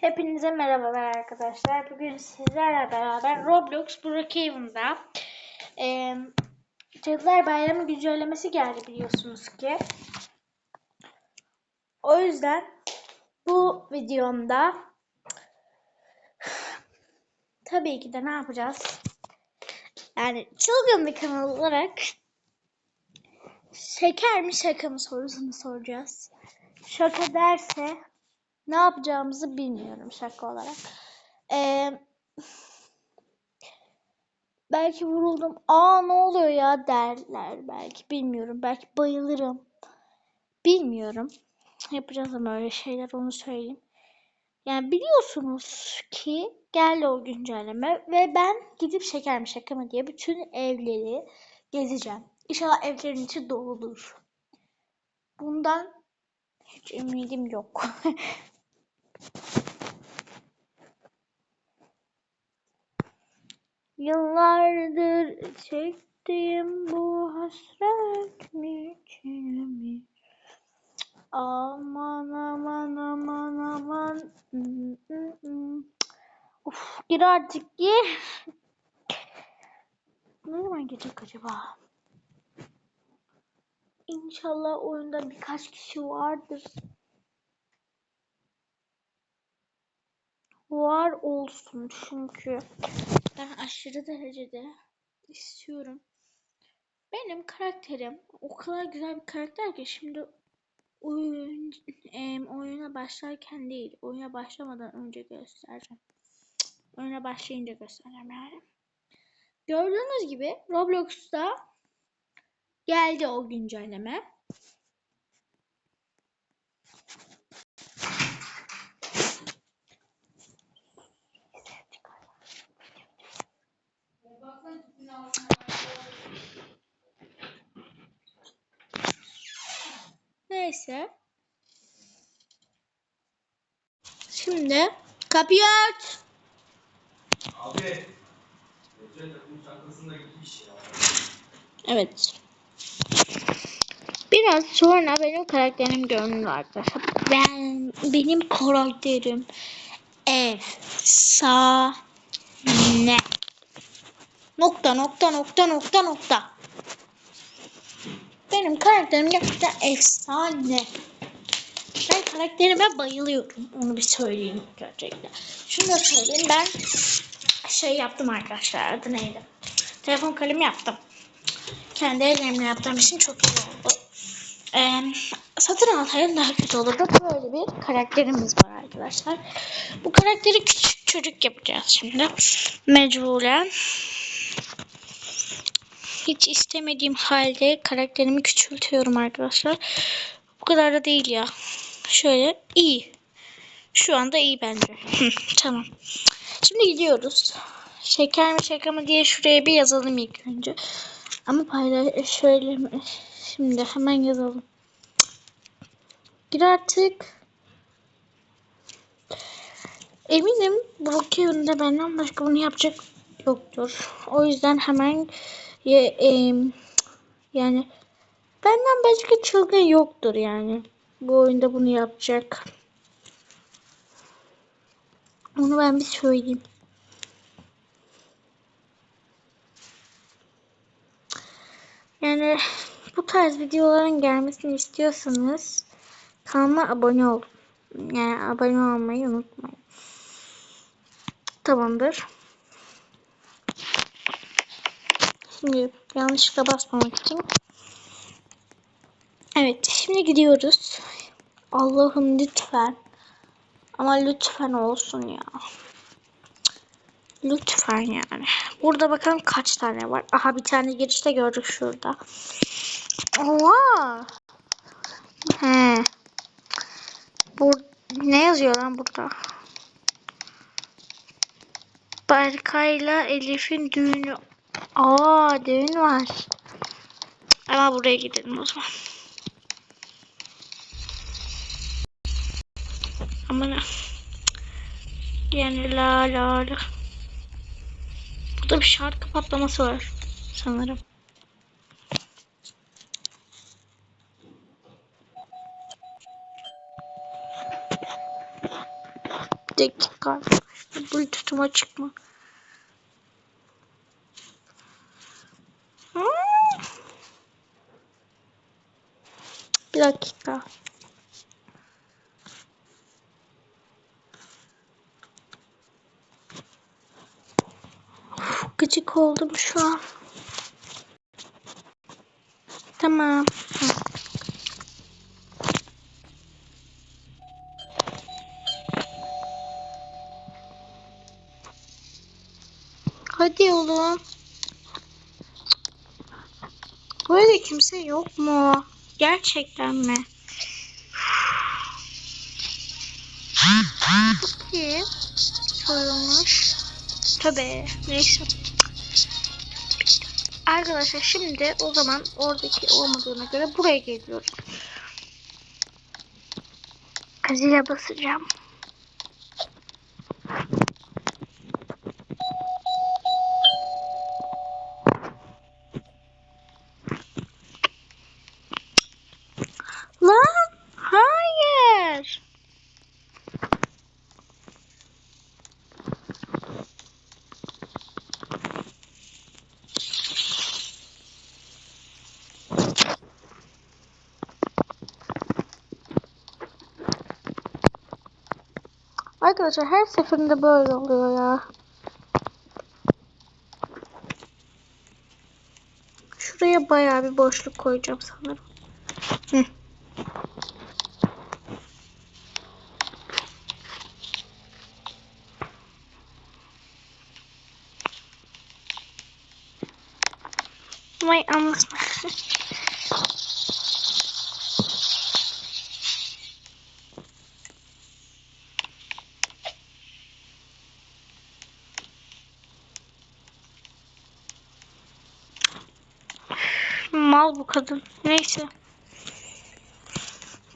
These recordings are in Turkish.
Hepinize merhabalar arkadaşlar. Bugün sizlerle beraber Roblox Brookhaven'da e, Cadılar Bayramı güncellemesi geldi biliyorsunuz ki. O yüzden bu videomda tabii ki de ne yapacağız? Yani çılgın bir kanal olarak şeker mi şaka mı sorusunu soracağız. Şaka derse ne yapacağımızı bilmiyorum şaka olarak. Ee, belki vuruldum. Aa ne oluyor ya derler belki bilmiyorum. Belki bayılırım. Bilmiyorum. Yapacağız ama öyle şeyler onu söyleyeyim. Yani biliyorsunuz ki geldi o güncelleme ve ben gidip şeker mi şaka mı diye bütün evleri gezeceğim. İnşallah evlerin içi doludur. Bundan hiç ümidim yok. Yıllardır çektiğim bu hasret mi içine mi? Aman aman aman aman. Of gir artık gir. Ne zaman gelecek acaba? İnşallah oyunda birkaç kişi vardır. Var olsun çünkü ben aşırı derecede istiyorum. Benim karakterim o kadar güzel bir karakter ki şimdi oyun em, oyuna başlarken değil, oyuna başlamadan önce göstereceğim. Oyuna başlayınca göstereceğim yani. Gördüğünüz gibi Roblox'ta geldi o güncelleme. Neyse. Şimdi kapıyı aç. Abi. Evet. Biraz sonra benim karakterim görünür arkadaşlar. Ben benim karakterim efsane. Nokta nokta nokta nokta nokta. Benim karakterim gerçekten efsane. Ben karakterime bayılıyorum. Onu bir söyleyeyim gerçekten. Şunu da söyleyeyim. Ben şey yaptım arkadaşlar. Adı neydi? Telefon kalemi yaptım. Kendi ellerimle yaptığım için çok iyi oldu. Ee, satın alsaydım daha kötü olurdu. Böyle bir karakterimiz var arkadaşlar. Bu karakteri küçük çocuk yapacağız şimdi. Mecburen. Hiç istemediğim halde karakterimi küçültüyorum arkadaşlar. Bu kadar da değil ya. Şöyle iyi. Şu anda iyi bence. Tamam. Şimdi gidiyoruz. Şeker mi şaka mı diye şuraya bir yazalım ilk önce. Ama paylaş şöyle mi? Şimdi hemen yazalım. Gir artık. Eminim Brookhaven'da benden başka bunu yapacak yoktur. O yüzden hemen ye, em, yani benden başka çılgın yoktur yani. Bu oyunda bunu yapacak. Onu ben bir söyleyeyim. Yani bu tarz videoların gelmesini istiyorsanız kanalıma abone olun. Yani abone olmayı unutmayın. Tamamdır. Şimdi yanlışlıkla basmamak için. Evet şimdi gidiyoruz. Allah'ım lütfen. Ama lütfen olsun ya. Lütfen yani. Burada bakalım kaç tane var. Aha bir tane girişte gördük şurada. Oha. He. Bu ne yazıyor lan burada? Berkay'la Elif'in düğünü. Aa düğün var. Ama buraya gidelim o zaman. Aman ha. Yani la la la. Burada bir şarkı patlaması var sanırım. dakika arkadaşlar. Bluetooth'um Bir dakika. Uf, gıcık oldum şu an. Tamam. Hadi oğlum. Böyle kimse yok mu? Gerçekten mi? Peki. Sorulmuş. Tabii. Neyse. Arkadaşlar şimdi o zaman oradaki olmadığına göre buraya geliyoruz. Zile basacağım. Lan hayır. Arkadaşlar her seferinde böyle oluyor ya. Şuraya bayağı bir boşluk koyacağım sanırım. Hı. Vay anlasın. Mal bu kadın. Neyse.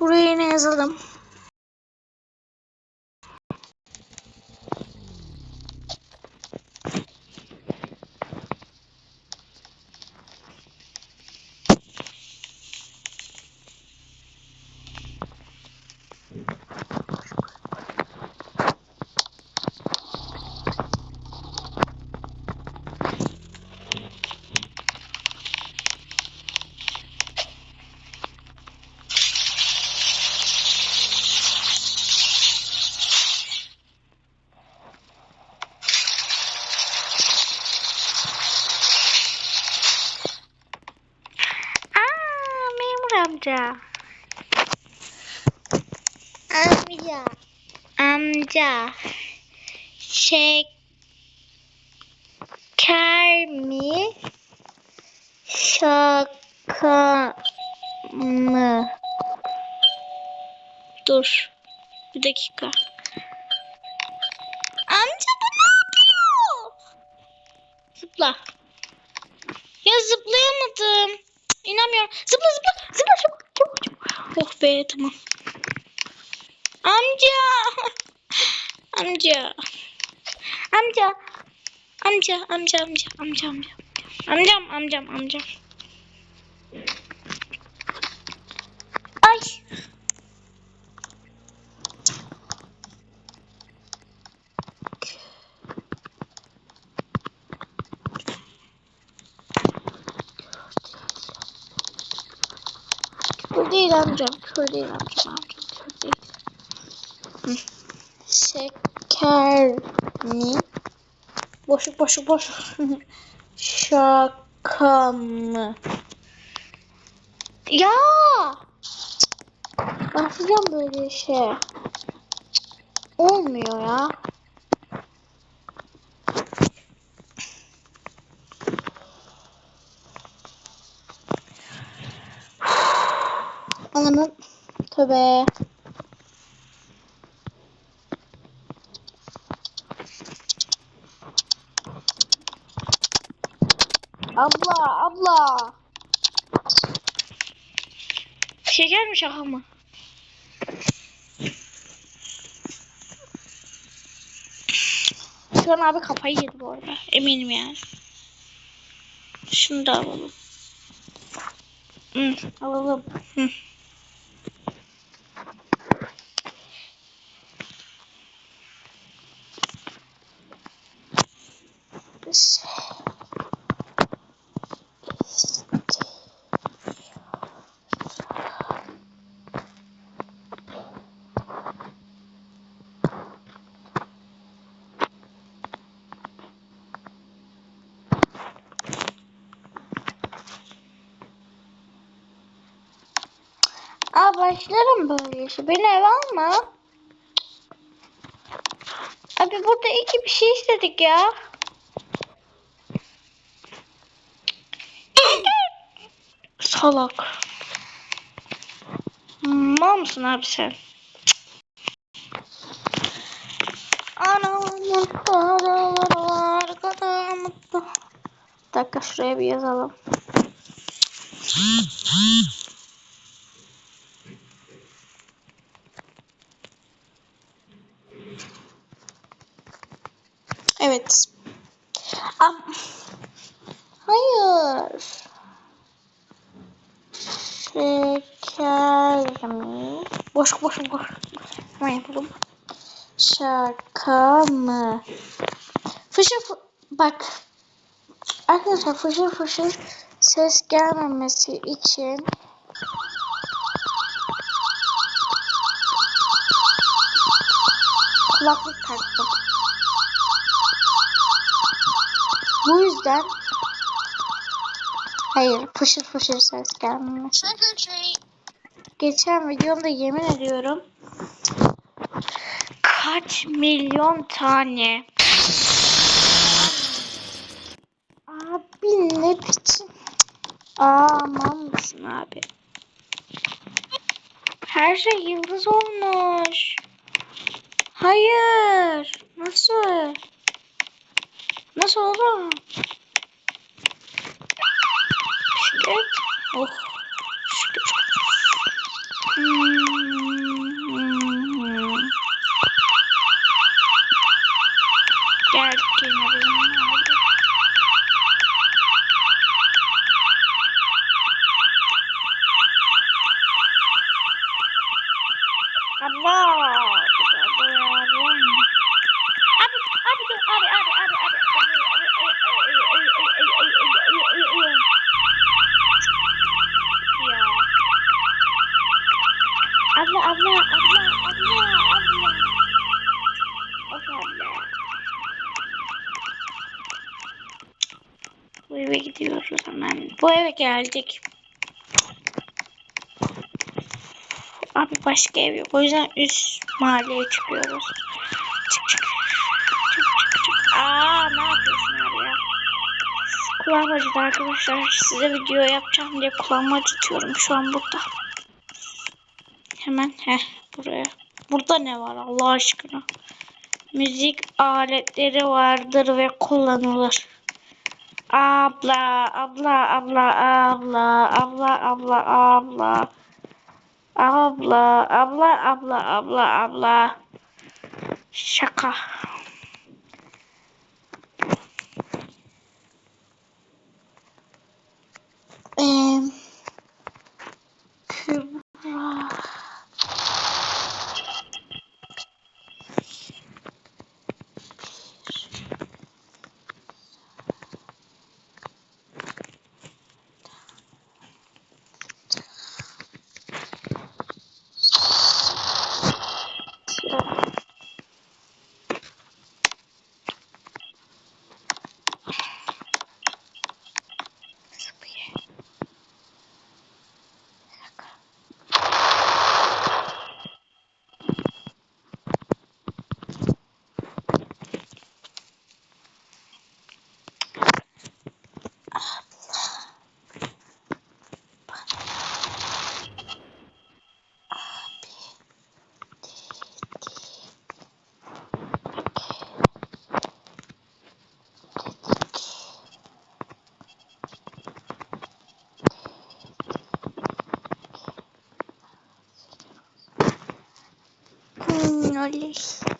Buraya yine yazalım. Aa, memur amca. Amca. Amca. Şeker mi? Şaka mı? Dur. Bir dakika. Amca bu ne yapıyor? Zıpla. Ya zıplayamadım. İnanmıyorum. Zıpla zıpla. Zıpla çabuk çabuk çabuk. Oh be tamam. Amca. Amca. Amca. Amca, amca, amca, amca, amca. Amcam, amcam, amcam. Ay. Kör değil amcam, kör değil amcam, amcam. Şeker mi? Boşluk, boşluk, boşluk. Şaka mı? Ya! Başlayacağım böyle şey. Olmuyor ya. Ananın tövbe. Abla, abla. Şeker mi şaka mı? Şu an abi kafayı yedi bu arada. Eminim yani. Şunu da alalım. Hı, alalım. Hı. Aa başlarım böyle işe. Beni eve alma. Abi burada iki bir şey istedik ya. Salak. Mal mısın abi sen? Anamın paraları var kadar mutlu. Bir dakika şuraya bir yazalım. Evet. Am Hayır. Mi? Boş boş boş. Hemen yapalım. Şaka mı? Fışır fı bak. Arkadaşlar fışır fışır ses gelmemesi için kulaklık taktım. Bu yüzden hayır fışır fışır ses gelmemesi. Geçen videomda yemin ediyorum kaç milyon tane? Abi ne biçim? Aman mısın abi. Her şey yıldız olmuş. Hayır. Nasıl? Nasıl oldu gidiyoruz hemen. Bu eve geldik. Abi başka ev yok. O yüzden üst mahalleye çıkıyoruz. Çık çık. Çık çık çık. Aa ne yapıyorsun abi ya? Kulağım acıdı arkadaşlar. Size video yapacağım diye kulağımı acıtıyorum şu an burada. Hemen heh buraya. Burada ne var Allah aşkına? Müzik aletleri vardır ve kullanılır. Abla, abla, abla, abla, abla, abla, abla. Abla, abla, abla, abla, abla. Şaka. Thanks.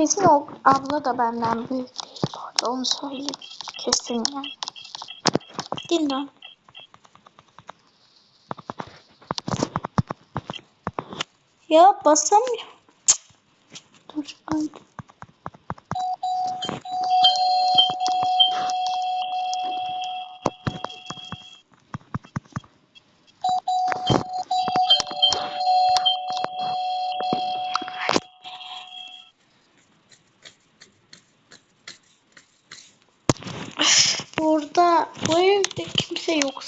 Kesin o abla da benden büyük değil. bu Onu söyleyeyim. Kesin yani. Dindon. Ya basamıyorum. Dur. Ay.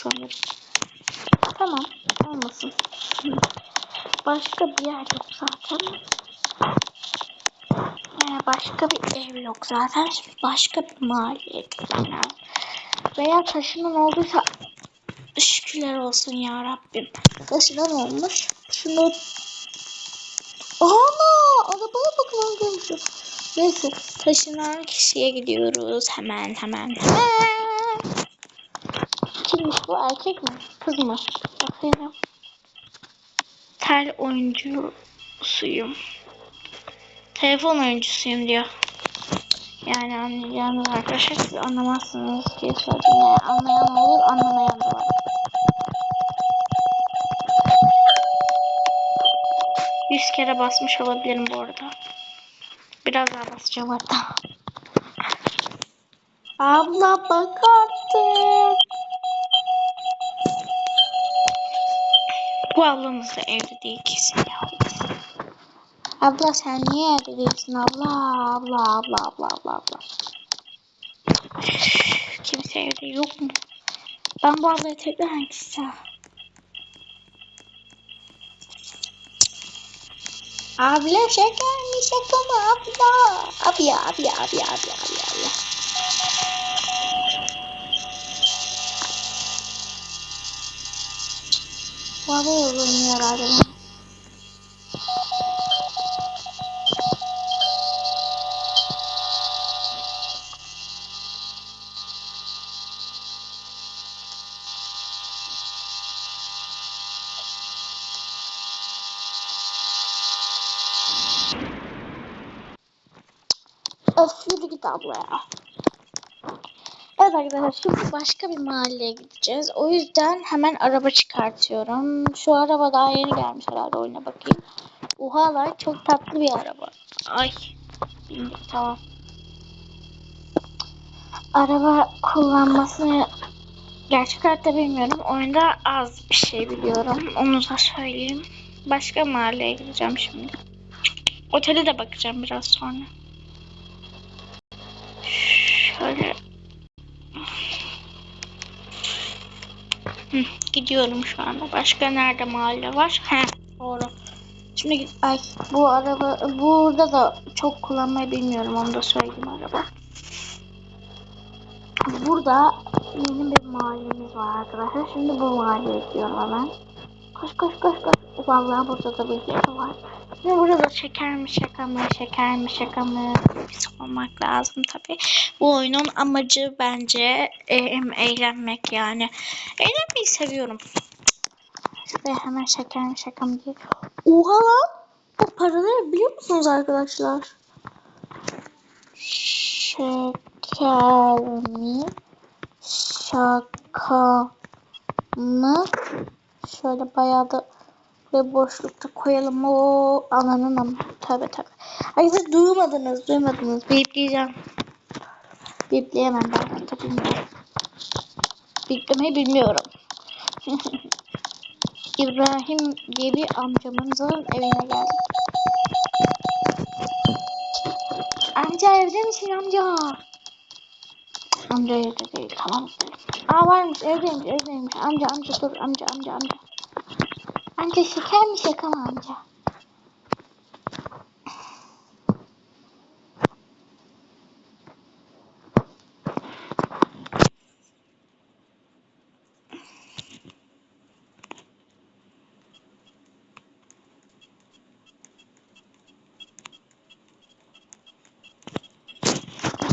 Sanırım. Tamam olmasın. Başka bir yer yok zaten. Yani başka bir ev yok zaten. Başka bir mahalleye gitmem. Veya taşınan olduysa şükürler olsun ya Rabbim. Taşınan olmuş. Şunu Ana! Arabaya bakın görmüşüm. Neyse taşınan kişiye gidiyoruz. Hemen hemen hemen. Bu? Erkek mi? Kız mı? Bakıyorum. Tel oyuncusuyum. Telefon oyuncusuyum diyor. Yani anlayacağınız arkadaşlar siz anlamazsınız diye söyledim. Yani anlayan olur anlamayan da var. Yüz kere basmış olabilirim bu arada. Biraz daha basacağım hatta. Abla bak artık. Bu ablamız da evde değil kesin ya. Abla sen niye evde değilsin abla abla abla abla abla abla. Kimse evde yok mu? Ben bu ablaya tekrar hangisi? Abla şeker mi şaka mı abla? Abi ya abi ya abi ya abi ya abi ya, abi ya. Bu abla yorulmuyor herhalde. Öf yürü git abla ya. Evet arkadaşlar şimdi başka bir mahalleye gideceğiz. O yüzden hemen araba çıkartıyorum. Şu araba daha yeni gelmiş herhalde oyuna bakayım. Oha lan çok tatlı bir araba. Ay tamam. Araba kullanmasını gerçek hayatta bilmiyorum. Oyunda az bir şey biliyorum. Onu da söyleyeyim. Başka mahalleye gideceğim şimdi. Otele de bakacağım biraz sonra. Şöyle. Gidiyorum şu anda. Başka nerede mahalle var? He, doğru. Şimdi ay bu araba burada da çok kullanmayı bilmiyorum onu da söyleyeyim araba. Burada yeni bir mahallemiz var arkadaşlar. Şimdi bu mahalleye gidiyorum hemen. Koş koş koş koş. Vallahi burada da bir var. Şimdi burada şeker mi şaka mı şeker mi şaka mı sormak lazım tabii. Bu oyunun amacı bence e, eğlenmek yani. Eğlenmeyi seviyorum. Ve hemen şeker mi şaka mı diye. Oha lan! Bu paraları biliyor musunuz arkadaşlar? Şeker mi şaka mı? Şöyle bayağı da ve boşlukta koyalım o ananın ama tabi tabi. Arkadaşlar duymadınız duymadınız bipleyeceğim. Bipleyemem ben de bilmiyorum. Biplemeyi bilmiyorum. İbrahim diye bir amcamızın evine geldim. Amca evde misin amca? Amca evde değil tamam. Aa varmış evdeymiş evdeymiş. Amca amca dur amca amca amca. Amca şeker mi şaka mı amca?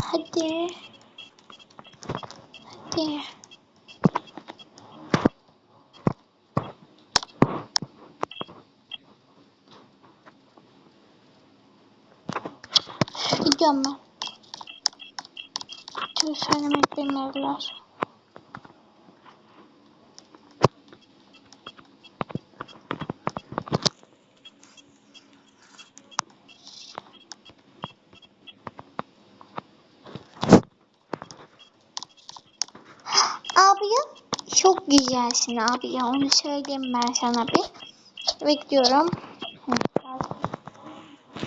Hadi. Hadi. Gidiyorum ben. Dur söylemek bilmiyorlar. Abi ya çok güzelsin abi ya onu söyleyeyim ben sana bir. Bekliyorum.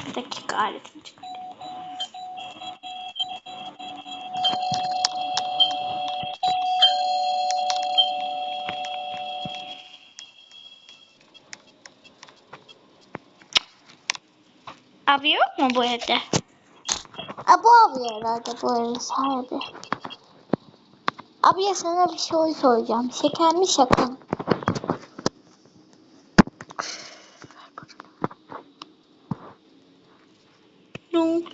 Bir dakika aletimi çıkarayım. Abi yok mu bu evde? Aa, bu abi herhalde bu evin sahibi. Abi sana bir şey soracağım. Şeker mi şaka? Ne oldu?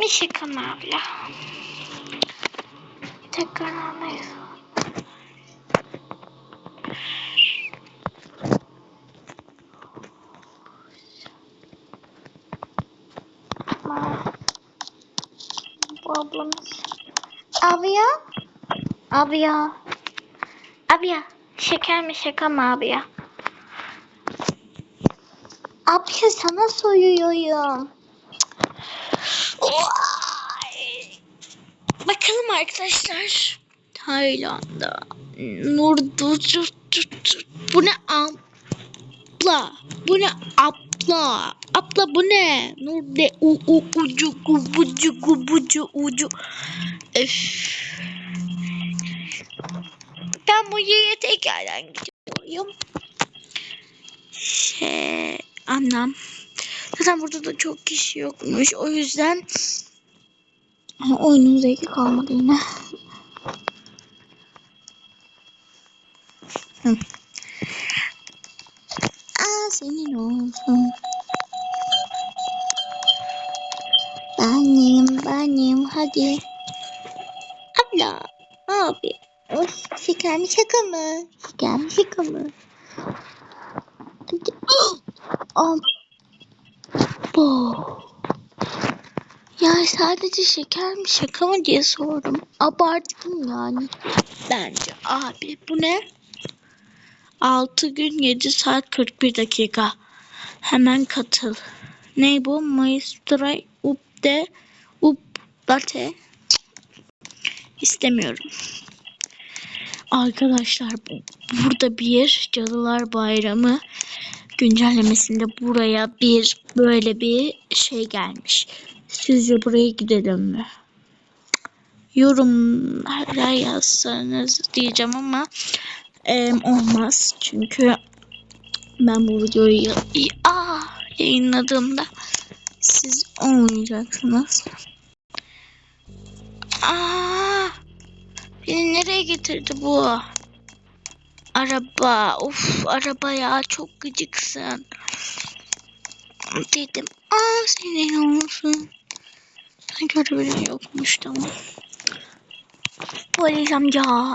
Bir şaka mı abla? Tekrar anlayız. Bu ablamız. Abi ya Abi ya. Abi ya. Şeker mi şaka mı abi ya? abi ya sana soruyorum. Bakalım arkadaşlar. Tayland'da. Nur Bu ne abla? Bu ne abla? Abla bu ne? Nur de u u ucu gubucu gubucu ucu. Öf. Ben bu yere tekrardan gidiyorum. Şey anlam. Zaten burada da çok kişi yokmuş. O yüzden oyunun zevki kalmadı yine. Hı. Aa senin olsun. Benim benim hadi. Abla. Abi. Of şeker mi şaka mı? Şeker mi şaka mı? Hadi. Am. Bu. Ya sadece şeker mi şaka mı diye sordum. Abarttım yani. Bence abi bu ne? 6 gün 7 saat 41 dakika. Hemen katıl. Ne bu? Maestra upde up latte. İstemiyorum. Arkadaşlar bu- burada bir Cadılar Bayramı güncellemesinde buraya bir böyle bir şey gelmiş. Sizce buraya gidelim mi? Yorumlara yazsanız diyeceğim ama em, olmaz. Çünkü ben bu videoyu Aa, yayınladığımda siz olmayacaksınız. Aa, beni nereye getirdi bu? Araba. Of araba ya çok gıcıksın. Dedim. Aa senin olsun. Araba yokmuş tamam. Polis amca.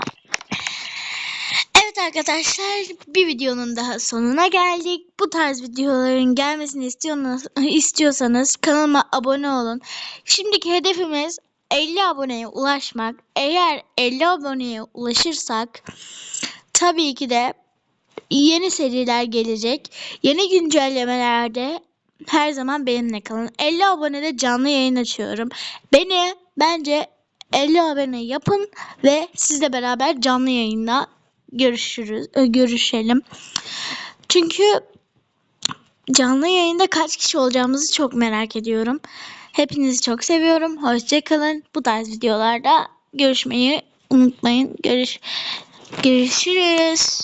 Evet arkadaşlar bir videonun daha sonuna geldik. Bu tarz videoların gelmesini istiyorsanız, istiyorsanız kanalıma abone olun. Şimdiki hedefimiz 50 aboneye ulaşmak. Eğer 50 aboneye ulaşırsak tabii ki de yeni seriler gelecek. Yeni güncellemelerde her zaman benimle kalın. 50 abonede canlı yayın açıyorum. Beni bence 50 abone yapın ve sizle beraber canlı yayında görüşürüz, görüşelim. Çünkü canlı yayında kaç kişi olacağımızı çok merak ediyorum. Hepinizi çok seviyorum. Hoşçakalın. Bu tarz videolarda görüşmeyi unutmayın. Görüş Görüşürüz.